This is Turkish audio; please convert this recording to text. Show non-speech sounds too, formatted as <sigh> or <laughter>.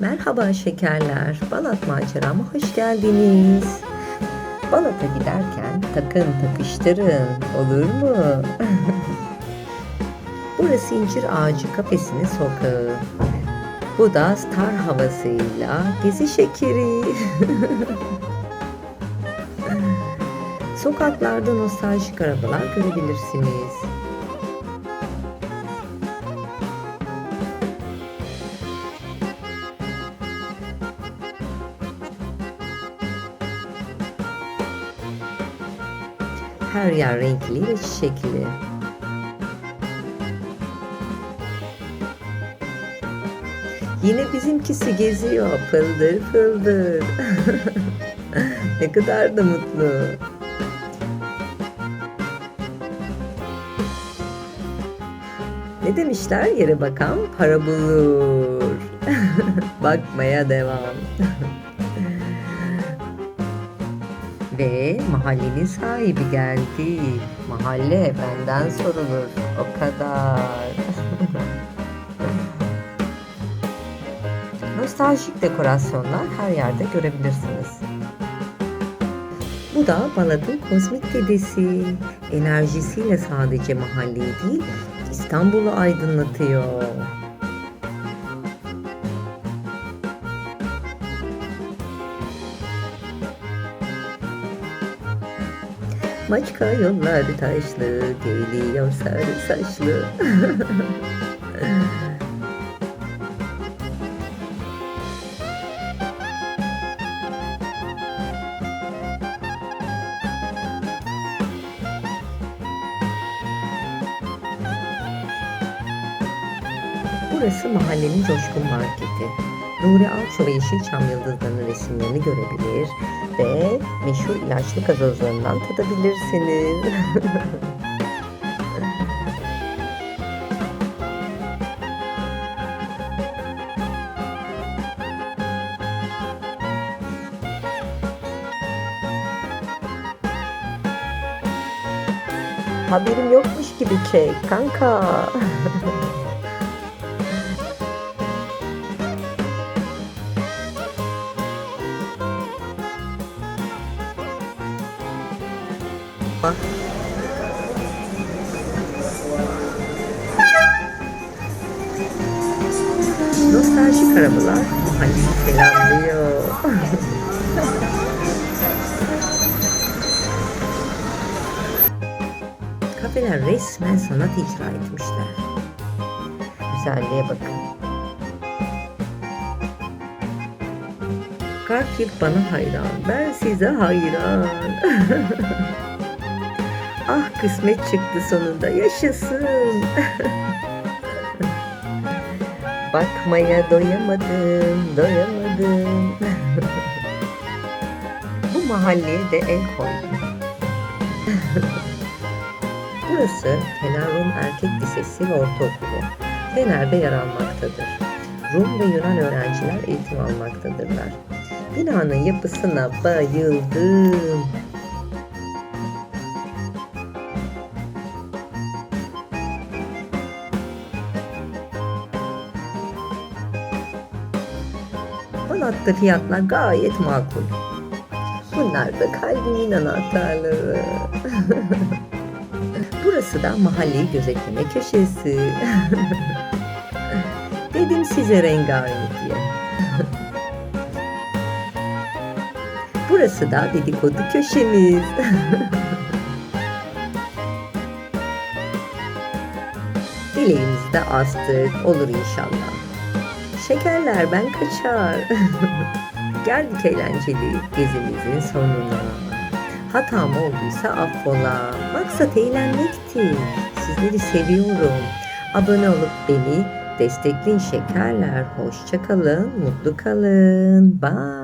Merhaba şekerler, Balat macerama hoş geldiniz. Balat'a giderken takın takıştırın, olur mu? <laughs> Burası incir ağacı kafesinin sokağı. Bu da star havasıyla gezi şekeri. <laughs> Sokaklarda nostaljik arabalar görebilirsiniz. Her yer renkli ve çiçekli. Yine bizimkisi geziyor fıldır fıldır. <laughs> ne kadar da mutlu. Ne demişler yere bakan para bulur. <laughs> Bakmaya devam. <laughs> Ve mahallenin sahibi geldi. Mahalle benden sorulur. O kadar. <laughs> Nostaljik dekorasyonlar her yerde görebilirsiniz. Bu da Balat'ın kozmik dedesi. Enerjisiyle sadece mahalleyi değil, İstanbul'u aydınlatıyor. Maçka yollar taşlı, geliyor sarı saçlı. <laughs> Burası mahallenin coşkun marketi. Nuri Alço ve Yeşilçam yıldızlarının resimlerini görebilir ve meşhur ilaçlı gazozlarından tadabilirsiniz. <laughs> Haberim yokmuş gibi çek kanka. <laughs> Nostaljik arabalar mahalleyi selamlıyor. Kafeler resmen sanat icra etmişler. Güzelliğe bakın. Garfield bana hayran, ben size hayran. <laughs> ah kısmet çıktı sonunda, yaşasın. <laughs> Bakmaya doyamadım, doyamadım. <laughs> Bu mahalleye de el koydum. <laughs> Burası Fener Rum Erkek Lisesi ve Ortaokulu. Fener'de yer almaktadır. Rum ve Yunan öğrenciler eğitim almaktadırlar. Binanın yapısına bayıldım. Balat'ta fiyatlar gayet makul. Bunlar da kalbimin anahtarları. <laughs> Burası da mahalleyi gözetleme köşesi. <laughs> Dedim size rengarenk diye. <laughs> Burası da dedikodu köşemiz. Dileğimizi de astık. Olur inşallah. Şekerler ben kaçar. <laughs> Geldik eğlenceli gezimizin sonuna. Hatam olduysa affola. Maksat eğlenmekti. Sizleri seviyorum. Abone olup beni destekleyin şekerler. Hoşça kalın, mutlu kalın. Bye.